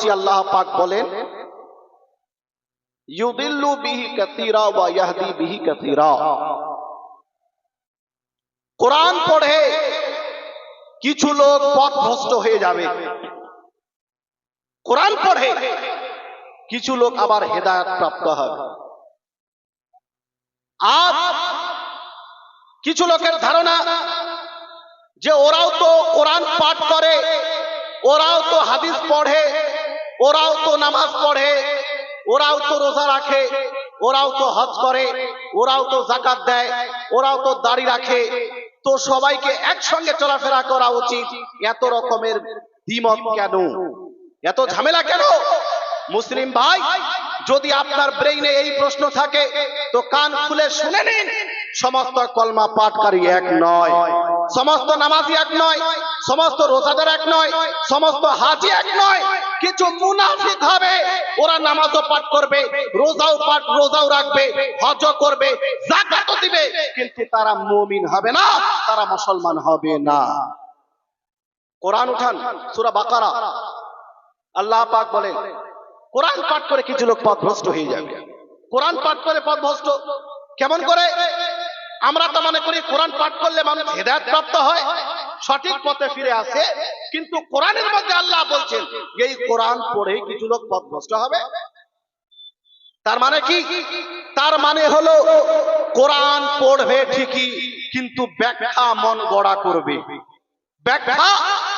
পড়ছি আল্লাহ পাক বলেন, ইউদিল্লু বিহি কাসীরা ওয়া ইয়াহদি বিহি কাসীরা। কোরআন পড়ে কিছু লোক পথভ্রষ্ট হয়ে যাবে। কোরআন পড়ে কিছু লোক আবার হেদায়েত প্রাপ্ত হবে। আর কিছু লোকের ধারণা যে ওরাও তো কোরআন পাঠ করে, ওরাও তো হাদিস পড়ে ওরাও তো নামাজ পড়ে, ওরাও তো রোজা রাখে, ওরাও তো হজ করে, ওরাও তো জাকাত দেয়, ওরাও তো দাড়ি রাখে। তো সবাইকে একসঙ্গে চলাফেরা করা উচিত। এত রকমের দ্বিমত কেন? এত ঝামেলা কেন? মুসলিম ভাই, যদি আপনার ব্রেইনে এই প্রশ্ন থাকে, তো কান খুলে শুনে নিন। সমস্ত কলমা পাঠকারী এক নয়। সমস্ত নামাজি এক নয়। সমস্ত রোজাদার এক নয়। সমস্ত হাজি এক নয়। কিছু মুনাফিক হবে, ওরা নামাজও পাঠ করবে, রোজাও পাঠ, রোজাও রাখবে, হজও করবে জাকাতও দিবে, কিন্তু তারা মুমিন হবে না, তারা মুসলমান হবে না। কোরআন উঠান, সূরা বাকারা। আল্লাহ পাক বলেন, কোরআন পাঠ করে কিছু লোক পথভ্রষ্ট হয়ে যাবে। কোরআন পাঠ করে পথভ্রষ্ট কেমন করে? আমরা তো মনে করি কোরআন পাঠ করলে মানুষ হেদায়ত প্রাপ্ত হয়। সঠিক পথে ফিরে আসে কিন্তু কোরআনের মধ্যে আল্লাহ বলছেন এই কোরআন পড়ে কিছু লোক পথভ্রষ্ট হবে। তার মানে কি? তার মানে হলো কোরআন পড়বে ঠিকই কিন্তু ব্যাখ্যা মন গড়া করবে। ব্যাখ্যা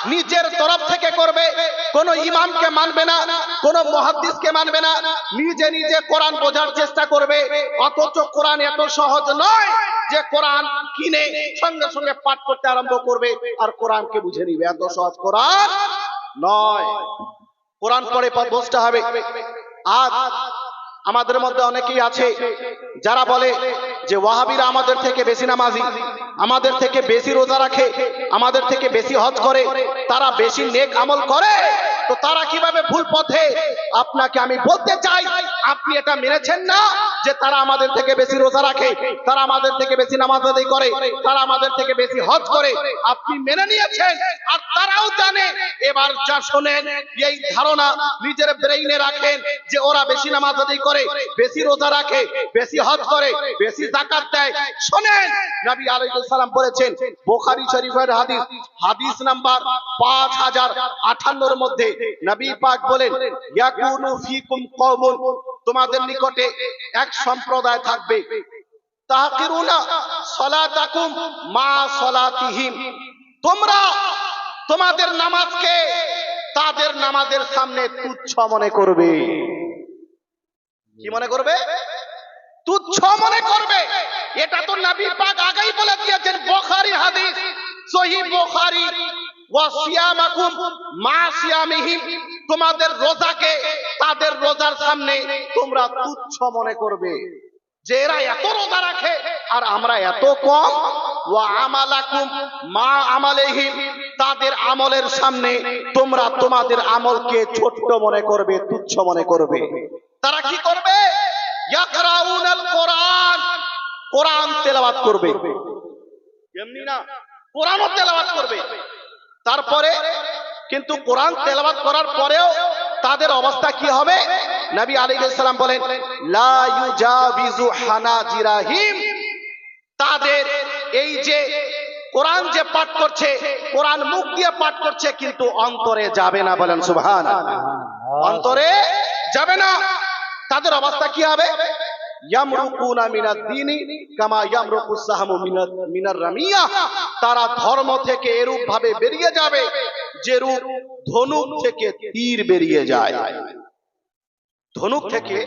নিজের তরফ থেকে করবে, কোন ইমামকে মানবে না, কোন মহাদ্দিসকে মানবে না, নিজে নিজে কোরআন বোঝার চেষ্টা করবে, অথচ কোরআন এত সহজ নয় যে কোরআন কিনে সঙ্গে সঙ্গে পাঠ করতে আরম্ভ করবে, আর কোরআনকে বুঝে নিবে। এত সহজ কোরআন নয়। কোরআন পড়ে পথ বসতে হবে। আজ আমাদের মধ্যে অনেকেই আছে যারা বলে যে ওয়াহাবিরা আমাদের থেকে বেশি নামাজি, আমাদের থেকে বেশি রোজা রাখে, আমাদের থেকে বেশি হজ করে, তারা বেশি নেক আমল করে। তো তারা কীভাবে ভুল পথে আপনাকে আমি বলতে চাই, আপনি এটা মেনেছেন না যে তারা আমাদের থেকে বেশি রোজা রাখে, তারা আমাদের থেকে বেশি নামাজ আদায় করে, তারা আমাদের থেকে বেশি হজ করে? আপনি মেনে নিয়েছেন আর তারাও জানে এবার যা শোনেন, এই ধারণা নিজের ব্রেইনে রাখেন যে ওরা বেশি নামাজ আদায় করে, বেশি রোজা রাখে, বেশি হজ করে, বেশি জাকাত দেয়। শোনেন, নবী আলাইহিস সালাম বলেছেন, বুখারী শরীফের হাদিস হাদিস নাম্বার 5058 এর মধ্যে নবী পাক বলেন, ইয়াকুনু ফিকুম কওমুন তোমাদের নিকটে এক সম্প্রদায় থাকবে। তাহকিরুনা সালাতাকুম মা সালাতিহিম। তোমরা তোমাদের নামাজকে তাদের নামাজের সামনে তুচ্ছ মনে করবে। কি মনে করবে? তুচ্ছ মনে করবে। এটা তো নবী পাক আগেই বলে দিয়েছেন, বুখারী হাদিস সহিহ বুখারী, ওয়া সিয়ামাকুম মা তোমাদের রোজাকে তাদের রোজার সামনে তোমরা তুচ্ছ মনে করবে। যে এরা এত রোজা রাখে, আর আমরা এত কম। ওয়া আমালাকুম মা আমালেহিম। তাদের আমলের সামনে তোমরা তোমাদের আমলকে ছোট্ট মনে করবে, তুচ্ছ মনে করবে। তারা কি করবে? কোরআন। কোরআন তেলাওয়াত করবে। এমনি না? কোরআনও তেলাওয়াত করবে। তারপরে কিন্তু কোরআন তেলাওয়াত করার পরেও তাদের অবস্থা কি হবে? নবী আলাইহিস সালাম বলেন, লা ইউজাবিজু হানাজিরাহিম। তাদের এই যে কোরআন যে পাঠ করছে কোরআন মুখ দিয়ে পাঠ করছে কিন্তু অন্তরে যাবে না বলেন সুবহান অন্তরে যাবে না। তাদের অবস্থা কি হবে? তারা ধর্ম থেকে এরূপ ভাবে বেরিয়ে যাবে যেরূপ ধনুক থেকে তীর বেরিয়ে যায়। ধনুক থেকে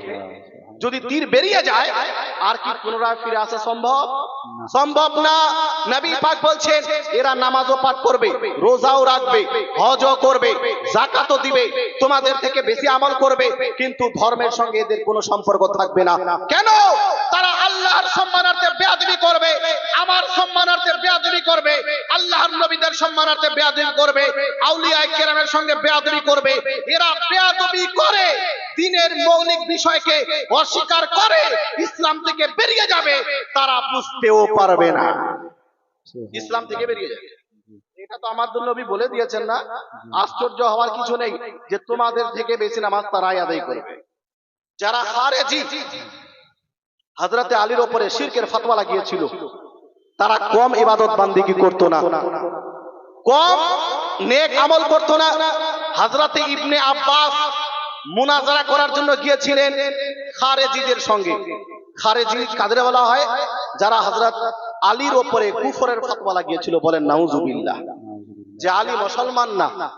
যদি তীর বেরিয়ে যায় আর কি পুনরায় ফিরে আসা সম্ভব? সম্ভব না। নবী পাক বলছেন এরা নামাজও পাঠ করবে রোজাও রাখবে হজও করবে জাকাতও দিবে তোমাদের থেকে বেশি আমল করবে কিন্তু ধর্মের সঙ্গে এদের কোনো সম্পর্ক থাকবে না। কেন? তারা আল্লাহর সম্মানার্থে বেয়াদবি করবে আমার সম্মানার্থে বেয়াদবি করবে আল্লাহর নবীদের সম্মানার্থে বেয়াদবি করবে আউলিয়া কেরামের সঙ্গে বেয়াদবি করবে এরা বেয়াদবি করে। দিনের মৌলিক বিষয়কে অস্বীকার করে ইসলাম থেকে বেরিয়ে যাবে, তারা বুঝতেও পারবে না। ইসলাম থেকে বেরিয়ে যাবে। এটা তো নবী বলে দিয়েছেন না। আশ্চর্য হওয়ার কিছু নেই যে তোমাদের থেকে বেশি নামাজ আদায় করবে। যারা হজরতে আলীর ওপরে শিরকের ফতোয়া লাগিয়েছিল, তারা কম ইবাদত বান্দিগি করতো না। কম নেক আমল করতো না। হজরতে ইবনে আব্বাস মুনাজারা করার জন্য গিয়েছিলেন খারেজিদের সঙ্গে। খারেজি কাদের বলা হয়, যারা হজরত আলীর ওপরে কুফরের ফতোয়া লাগিয়েছিল বলেন, নাউজুবিল্লাহ। যে আলী মুসলমান না।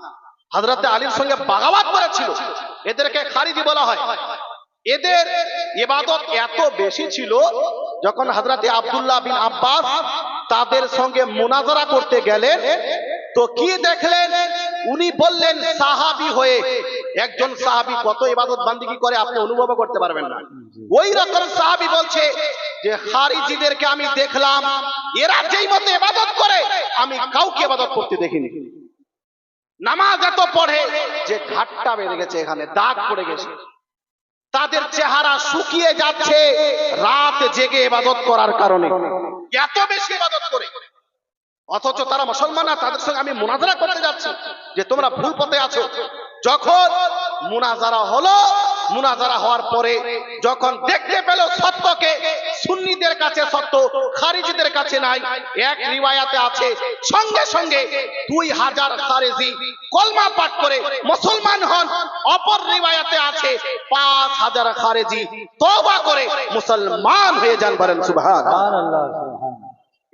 হজরতে আলীর সঙ্গে বাগাবাদ করেছিল। এদেরকে খারিজি বলা হয়। এদের ইবাদত এত বেশি ছিল, যখন হজরতে আব্দুল্লাহ বিন আব্বাস তাদের সঙ্গে মুনাজারা করতে গেলেন, তো কি দেখলেন? উনি বললেন, সাহাবি হয়ে একজন সাহাবি কত ইবাদত বান্দিগি করে, আপনি অনুভব করতে পারবেন না। ওই রকম সাহাবি বলছে যে, খারিজিদেরকে আমি দেখলাম, এরা যেই মতো ইবাদত করে, আমি কাউকে ইবাদত করতে দেখিনি। নামাজ এত পড়ে যে ঘাটটা বেড়ে গেছে এখানে, দাগ পড়ে গেছে। তাদের চেহারা শুকিয়ে যাচ্ছে, রাত জেগে ইবাদত করার কারণে। এত বেশি ইবাদত করে। অথচ তারা মুসলমান না, তাদের সঙ্গে আমি মুনাজারা করতে যাচ্ছি যে তোমরা ভুল পথে আছো। যখন মুনাজারা হলো, মুনাজারা হওয়ার পরে যখন দেখতে পেল সত্যকে, সুন্নিদের কাছে সত্য, খারিজিদের কাছে নাই, এক রিওয়ায়াতে আছে, সঙ্গে সঙ্গে দুই হাজার খারেজি কলমা পাঠ করে মুসলমান হন, অপর রিওয়ায়াতে আছে পাঁচ হাজার খারেজি তওবা করে মুসলমান হয়ে যান বলেন সুবহান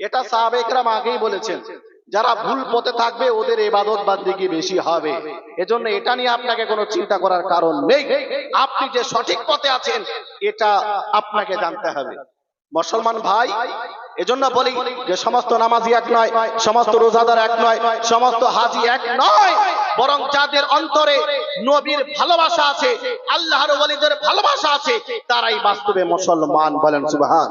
এটা সাহাবেকরাম আগেই বলেছেন, যারা ভুল পথে থাকবে ওদের ইবাদত বান্দিগি বেশি হবে। এজন্য এটা নিয়ে আপনাকে কোনো চিন্তা করার কারণ নেই। আপনি যে সঠিক পথে আছেন, এটা আপনাকে জানতে হবে। মুসলমান ভাই, এজন্য বলি যে সমস্ত নামাজি এক নয়, সমস্ত রোজাদার এক নয়, সমস্ত হাজি এক নয়, বরং যাদের অন্তরে নবীর ভালোবাসা আছে, আল্লাহর ওয়ালিদের ভালোবাসা আছে, তারাই বাস্তবে মুসলমান বলেন, সুবহান।